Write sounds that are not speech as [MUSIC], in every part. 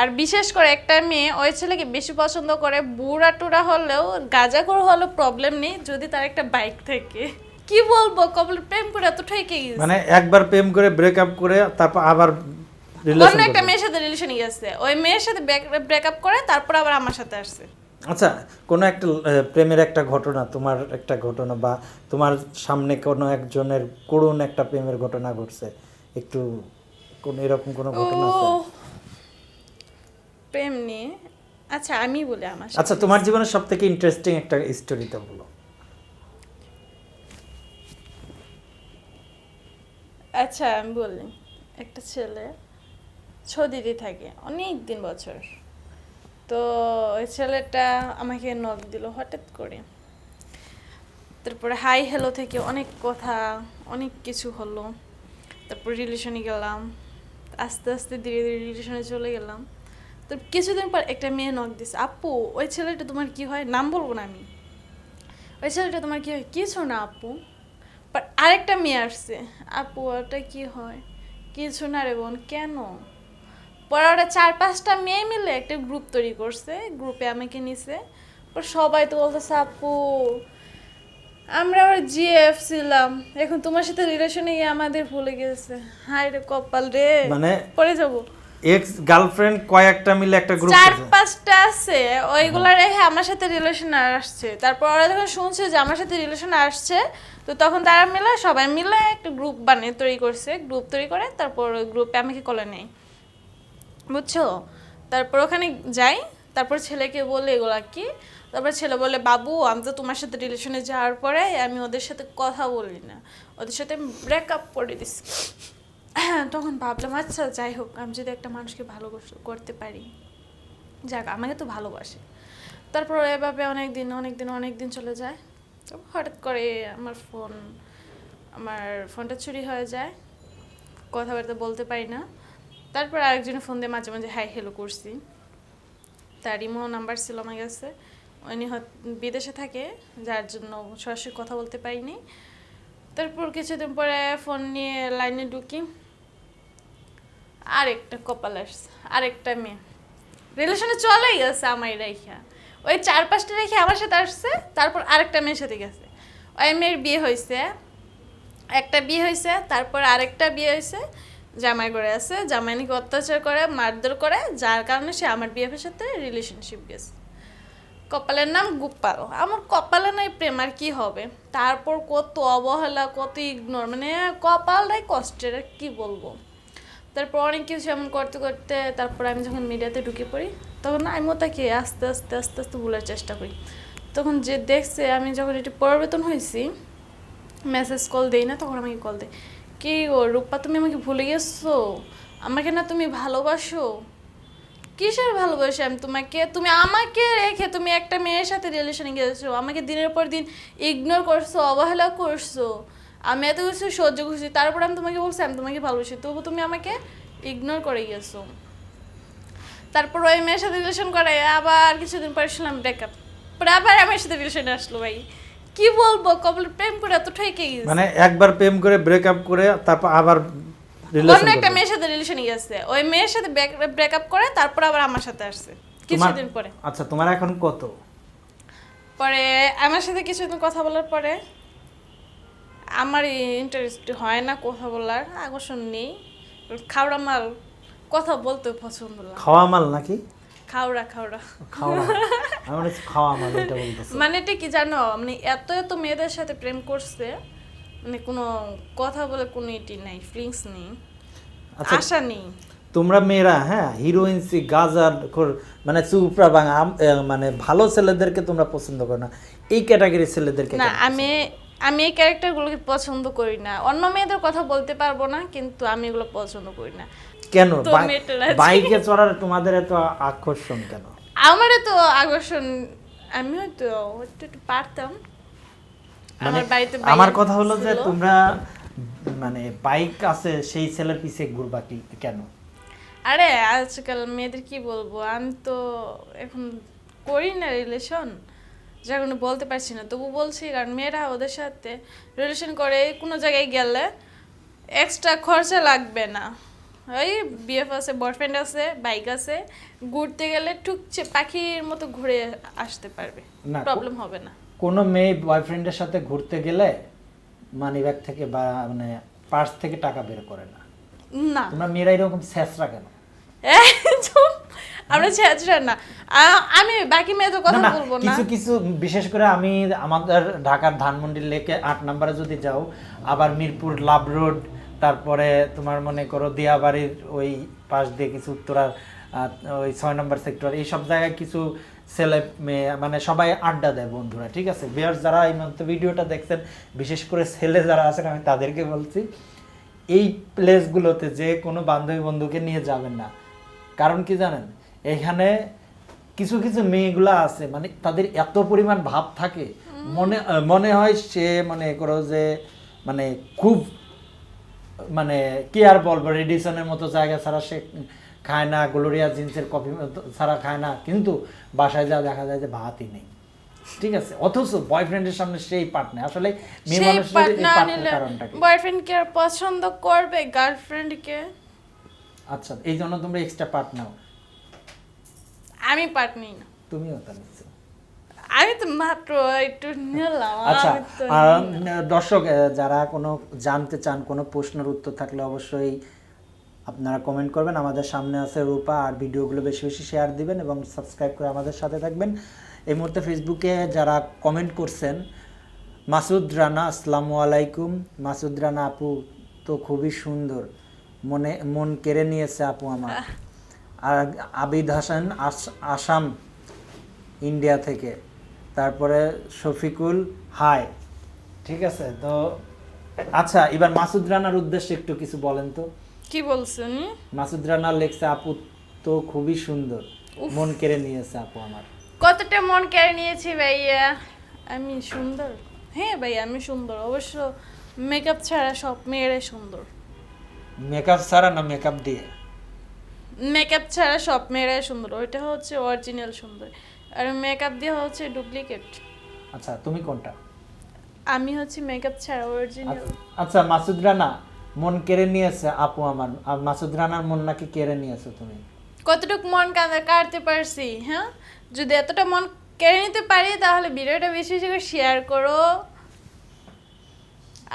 আর বিশেষ করে একটা মেয়ে ওই ছেলেকে বেশি পছন্দ করে বুড়া টুরা হলেও গাজা করে হলেও প্রবলেম নেই যদি তার একটা বাইক থাকে। কি বলব কবল প্রেম করে এত ঠেকে গেছে। মানে একবার প্রেম করে ব্রেকআপ করে তারপর আবার অন্য একটা মেয়ের সাথে রিলেশনে গেছে ওই মেয়ের সাথে ব্রেকআপ করে তারপর আবার আমার সাথে আসছে। আচ্ছা কোনো একটা প্রেমের একটা ঘটনা তোমার একটা ঘটনা বা তোমার সামনে কোনো একজনের করুণ একটা প্রেমের ঘটনা ঘটছে? একটু কোন এরকম কোনো ঘটনা আছে? প্রেম নিয়ে আচ্ছা আমি বলি আমার আচ্ছা তোমার জীবনের সব থেকে ইন্টারেস্টিং একটা স্টোরি তো বলো। আচ্ছা আমি বলি একটা ছেলে ছদিতে থাকে অনেক দিন বছর। তো ওই ছেলেটা আমাকে নক দিল হঠাৎ করে। তারপরে হাই হ্যালো থেকে অনেক কথা অনেক কিছু হলো। তারপর রিলেশনে গেলাম আস্তে আস্তে ধীরে ধীরে রিলেশনে চলে গেলাম। তো কিছুদিন পর একটা মেয়ে নক দিছে আপু ওই ছেলেটা তোমার কি হয়? নাম বলব না আমি। ওই ছেলেটা তোমার কি হয়? কিছু না আপু। বাট আরেকটা মেয়ে আসছে। আপু ওটা কি হয়? কিছু না রে বোন কেন? পরে ওরা চার পাঁচটা মেয়ে মিলে একটা গ্রুপ তৈরি করছে গ্রুপে আমাকে নিছে। পর সবাই তো বলতেছে আপু আমরা ওর জিএফ ছিলাম এখন তোমার সাথে রিলেশনে গিয়ে আমাদের ভুলে গেছে। হাই রে কপাল রে। মানে পরে যাব। এক্স গার্লফ্রেন্ড কয়েকটা মিলে একটা গ্রুপ চার পাঁচটা আছে ওইগুলা রেখে আমার সাথে রিলেশন আসছে। তারপর ওরা যখন শুনছে যে আমার সাথে রিলেশন আসছে তো তখন তারা মিলে সবাই মিলে একটা গ্রুপ বানিয়ে তৈরি করছে। গ্রুপ তৈরি করে তারপর ওই গ্রুপে আমাকে কলে নেয় বুঝছ? তারপর ওখানে যাই তারপর ছেলেকে বলে এগুলা কি? তারপর ছেলে বলে বাবু আমি তো তোমার সাথে রিলেশনে যাওয়ার পরে আমি ওদের সাথে কথা বলি না। ওদের সাথে ব্রেকআপ করে দিছি। তখন ভাবলাম আচ্ছা যাই হোক, আমি যদি একটা মানুষকে ভালো করতে পারি। যাক, আমাকে তো ভালোবাসে। তারপর এভাবে অনেক দিন অনেক দিন অনেক দিন চলে যায়। তো হঠাৎ করে আমার ফোন, আমার ফোনটা চুরি হয়ে যায়। কথাবার্তা বলতে পারি না। তারপর আরেকজনের ফোন দিয়ে মাঝে মাঝে হাই হ্যালো করছি। তার ইমো নাম্বার ছিল আমার কাছে। উনি বিদেশে থাকে, যার জন্য সরাসরি কথা বলতে পারিনি। তারপর কিছুদিন পরে ফোন নিয়ে লাইনে ঢুকি। আরেকটা কপাল আসছে, আরেকটা মেয়ে। রিলেশনে চলেই গেছে আমার রেখা ওই চার পাঁচটা রেখে আমার সাথে আসছে, তারপর আরেকটা মেয়ের সাথে গেছে। ওই মেয়ের বিয়ে হয়েছে একটা বিয়ে হয়েছে তারপর আরেকটা বিয়ে হয়েছে জামাই করে আছে জামাই নাকি অত্যাচার করে, মারধর করে, যার কারণে সে আমার বিয়ের সাথে রিলেশনশিপ গেছে। কপালের নাম গুপ্পাল। আমার কপালে নাই প্রেম, আর কি হবে? তারপর কত অবহেলা, কত ইগনোর মানে কপাল কপালটাই কষ্টের কি বলব? তারপর অনেক কিছু এমন করতে করতে তারপর আমি যখন মিডিয়াতে ঢুকে পড়ি, তখন আমিও তাকে আস্তে আস্তে আস্তে আস্তে ভুলার চেষ্টা করি। তখন যে দেখছে আমি যখন একটু পরিবর্তন হয়েছি মেসেজ কল দেই না, তখন আমাকে কল দেয়, কি গো, রূপা, তুমি আমাকে ভুলে গেছো? আমাকে না তুমি ভালোবাসো? কিসের ভালোবাসি আমি তোমাকে? তুমি আমাকে রেখে তুমি একটা মেয়ের সাথে রিলেশনে গেছো, আমাকে দিনের পর দিন ইগনোর করছ, অবহেলা করছ। আমি এত কিছু সহ্য করছি তারপর আমি তোমাকে বলছি আমি তোমাকে ভালোবাসি। তবু তুমি আমাকে ইগনোর করে গেছো। তারপর ওই মেয়ের সাথে রিলেশন করে আবার কিছুদিন পরে শুনলাম ব্রেকআপ পরে আবার আমার সাথে রিলেশনে আসলো ভাই। কি বলব কবল প্রেম করে এত ঠেকে গেছে। মানে একবার প্রেম করে ব্রেকআপ করে তারপর আবার অন্য একটা মেয়ের সাথে রিলেশনে গেছে। ওই মেয়ের সাথে ব্রেকআপ করে তারপর আবার আমার সাথে আসছে কিছুদিন পরে। আচ্ছা তোমার এখন কত? পরে আমার সাথে কিছুদিন কথা বলার পরে আমার ইন্টারেস্ট হয় না কথা বলার আকর্ষণ নেই। খাওড়া মাল কথা বলতে পছন্দ লাগে খাওয়া মাল নাকি? খাওড়া খাওড়া খাওয়া আমার খাওয়া মাল এটা বলতেছে। মানে এটা কি জানো মানে এত এত মেয়েদের সাথে প্রেম করছে মানে কোনো কথা বলে কোনো ইটি নাই ফিলিংস নেই। আচ্ছা আশা নেই। তোমরা মেয়েরা হ্যাঁ হিরোইনসি গাজার খোর- মানে চুপড়া বাঙা মানে ভালো ছেলেদেরকে তোমরা পছন্দ করো না। এই ক্যাটাগরির ছেলেদেরকে না আমি আমি এই ক্যারেক্টারগুলোকে পছন্দ করি না। অন্য মেয়েদের কথা বলতে পারব না কিন্তু আমি এগুলো পছন্দ করি না। কেন? তো। বাইকে চড়ার তোমাদের এত আকর্ষণ কেন? আমারও তো আকর্ষণ আমি হয়তো একটু একটু পারতাম। মানে আমার বাড়িতে আমার কথা হলো যে তোমরা মানে বাইক আছে সেই ছেলের পিছে ঘুরবা কি কেন? আরে আজকাল মেয়েদের কি বলব? আমি তো এখন করি না রিলেশন যার কারণে বলতে পারছি না। তবু বলছি কারণ মেয়েরা ওদের সাথে রিলেশন করে কোনো জায়গায় গেলে এক্সট্রা খরচা লাগবে না। ওই বিএফ আছে বয়ফ্রেন্ড আছে বাইক আছে ঘুরতে গেলে টুকছে পাখির মতো ঘুরে আসতে পারবে। না, প্রবলেম হবে না। কোনো মেয়ে বয়ফ্রেন্ডের সাথে ঘুরতে গেলে মানি ব্যাগ থেকে বা মানে পার্স থেকে টাকা বের করে না। না। তোমরা মেয়েরা এরকম স্যাঁচরা কেন। আমরা ছেঁচড়া না। আমি বাকি মেয়েদের কথা বলব না। কিছু কিছু বিশেষ করে আমি আমাদের ঢাকার ধানমন্ডি লেকে আট নম্বরে যদি যাও আবার মিরপুর লাভ রোড তারপরে তোমার মনে করো দিয়াবাড়ির ওই পাশ দিয়ে কিছু উত্তরার ওই ছয় নম্বর সেক্টর এই সব জায়গায় কিছু ছেলে মেয়ে মানে সবাই আড্ডা দেয় বন্ধুরা ঠিক আছে? বিয়ার যারা এই মধ্যে ভিডিওটা দেখছেন বিশেষ করে ছেলে যারা আছেন আমি তাদেরকে বলছি এই প্লেসগুলোতে যে কোনো বান্ধবী বন্ধুকে নিয়ে যাবেন না। কারণ কি জানেন? এখানে কিছু কিছু মেয়েগুলা আছে মানে তাদের এত পরিমাণ ভাব থাকে। মনে মনে হয় সে মনে করো যে মানে খুব মানে কি আর বলব রেডিসনের মতো জায়গা ছাড়া সে খায় না গ্লোরিয়া জিন্সের কফি ছাড়া খায় না কিন্তু বাসায় যা দেখা যায় যে ভাতই নেই। ঠিক আছে? অথচ বয়ফ্রেন্ডের সামনে সেই পার্টনার আসলে মেয়ে মানুষের এই পার্টনার কারণটা কি বয়ফ্রেন্ড কে পছন্দ করবে গার্লফ্রেন্ড কে আচ্ছা এই জন্য তোমরা এক্সট্রা পার্ট নাও আমি পার্ট নিই। না তুমিও তা নিচ্ছ। আমি তো মাত্র একটু নিলাম আচ্ছা। দর্শক যারা কোনো জানতে চান কোনো প্রশ্নের উত্তর থাকলে অবশ্যই আপনারা কমেন্ট করবেন। আমাদের সামনে আছে রূপা আর ভিডিওগুলো বেশি বেশি শেয়ার দিবেন এবং সাবস্ক্রাইব করে আমাদের সাথে থাকবেন। এই মুহূর্তে ফেসবুকে যারা কমেন্ট করছেন মাসুদ রানা আসসালামু আলাইকুম। মাসুদ রানা আপু তো খুবই সুন্দর। মনে মন কেড়ে নিয়েছে আপু আমার। আর আবিদ হাসান আস- আসাম ইন্ডিয়া থেকে। তারপরে শফিকুল হাই। ঠিক আছে? তো আচ্ছা এবার মাসুদ রানার উদ্দেশ্যে একটু কিছু বলেন তো। কি বলছেন মাসুদ রানা লেখছে আপু তো খুবই সুন্দর। মন কেড়ে নিয়েছে আপু আমার। কতটা মন কেড়ে নিয়েছি ভাইয়া? আমি সুন্দর। হ্যাঁ ভাইয়া আমি সুন্দর। অবশ্য মেকআপ ছাড়া সব মেয়েরাই সুন্দর। মেকআপ ছাড়া না মেকআপ দিয়ে? মেকআপ ছাড়া সব মেয়েরাই সুন্দর। ওইটা হচ্ছে অরিজিনাল সুন্দর। আর মেকআপ দিয়ে হচ্ছে ডুপ্লিকেট আচ্ছা তুমি কোনটা? আমি হচ্ছে মেকআপ ছাড়া অরিজিনাল আচ্ছা মাসুদ রানা মন কেড়ে নিয়েছে আপু আমার। আর মাসুদ রানার মন নাকি কেড়ে নিয়েছো তুমি? কতটুকু মন কাটতে পারছি হ্যাঁ? যদি এতটা মন কেড়ে নিতে পারি তাহলে ভিডিওটা বেশি বেশি করে শেয়ার করো।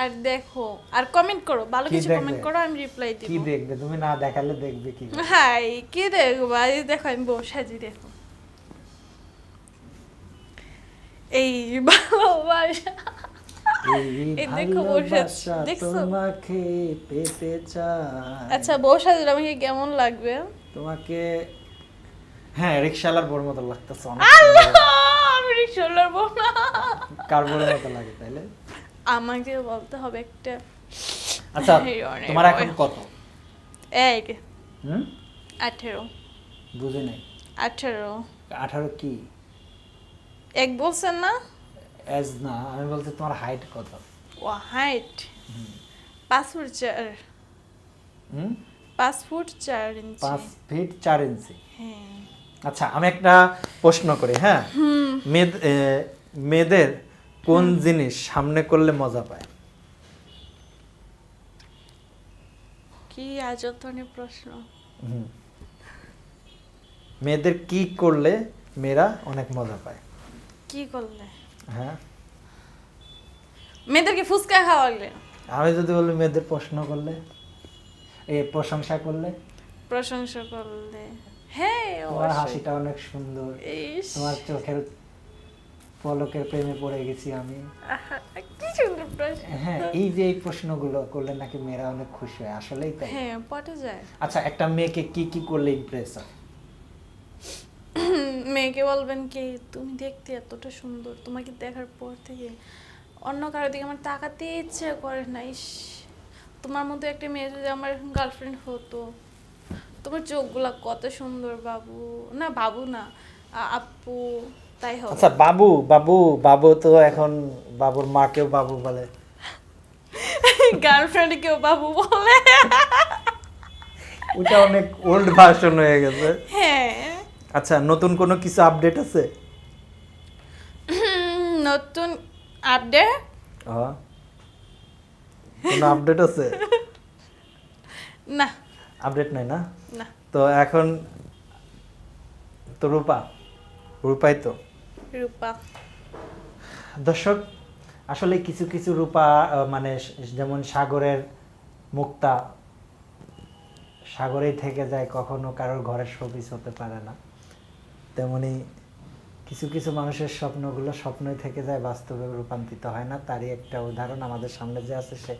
আর দেখো আর কমেন্ট করো ভালো কিছু কমেন্ট করো আমি রিপ্লাই দিব। কি দেখবে? তুমি না দেখালে দেখবে কি হাই কি দেখব? এই দেখো আমি বউ সাজি দেখো। এই ভালোবাসা। দেখো বসে? তোমাকে পেতে চাই। আচ্ছা বউ আমাকে কেমন লাগবে? তোমাকে হ্যাঁ মতো লাগতেছে অনেক আল্লাহ আমি রিক্সাওয়ালার বউ না। কার মতো লাগে তাইলে? আমাকে বলতে হবে একটা আচ্ছা [LAUGHS] তোমার এখন কত? এক। হুম? আঠেরো। বুঝে নাই। আঠেরো। আঠারো কি? এক বলছেন না? এজ না আমি বলছি তোমার হাইট কত? ও হাইট পাঁচ ফুট চার। হুম? পাঁচ ফুট চার ইঞ্চি। পাঁচ ফিট চার ইঞ্চি। হ্যাঁ। আচ্ছা আমি একটা প্রশ্ন করি হ্যাঁ? মেয়েদের কোন জিনিস সামনে করলে মজা পায়? কি আজতনে প্রশ্ন? মেয়েদের কি করলে মেয়েরা অনেক মজা পায়? কি করলে? হ্যাঁ। মেয়েদেরকে ফুচকা খাওয়ালে? আমি যদি বলি মেয়েদের প্রশ্ন করলে? এ প্রশংসা করলে? প্রশংসা করলে। হ্যাঁ তোমার হাসিটা অনেক সুন্দর। তোমার চোখের পলকের প্রেমে পড়ে গেছি আমি। কি সুন্দর প্রশ্ন। হ্যাঁ এই যে এই প্রশ্নগুলো করলে নাকি মেয়েরা অনেক খুশি হয় আসলেই তাই। হ্যাঁ পটে যায়। আচ্ছা একটা মেয়েকে কি কি করলে ইমপ্রেস হয়? মেয়েকে বলবেন কি তুমি দেখতে এতটা সুন্দর তোমাকে দেখার পর থেকে অন্য কারোর দিকে আমার তাকাতে ইচ্ছে করে না। ইস তোমার মতো একটা মেয়ে যদি আমার গার্লফ্রেন্ড হতো তোমার চোখগুলা কত সুন্দর বাবু। না বাবু না আপু। তাই হোক। আচ্ছা বাবু বাবু বাবু তো এখন বাবুর মাকেও বাবু বলে। গার্লফ্রেন্ড কেউ বাবু বলে? ওটা অনেক ওল্ড ভার্সন হয়ে গেছে। হ্যাঁ। আচ্ছা নতুন কোনো কিছু আপডেট আছে? নতুন আপডেট হ্যাঁ। কোনো আপডেট আছে? না। আপডেট নাই না? না। তো এখন তো রূপা? রূপাই তো? রূপা। দর্শক আসলে কিছু কিছু রূপা মানে যেমন সাগরের মুক্তা সাগরেই থেকে যায় কখনো কারোর ঘরের শোপিস হতে পারে না। তেমনি কিছু কিছু মানুষের স্বপ্নগুলো স্বপ্নই থেকে যায় বাস্তবে রূপান্তরিত হয় না। তারই একটা উদাহরণ আমাদের সামনে যে আছে সে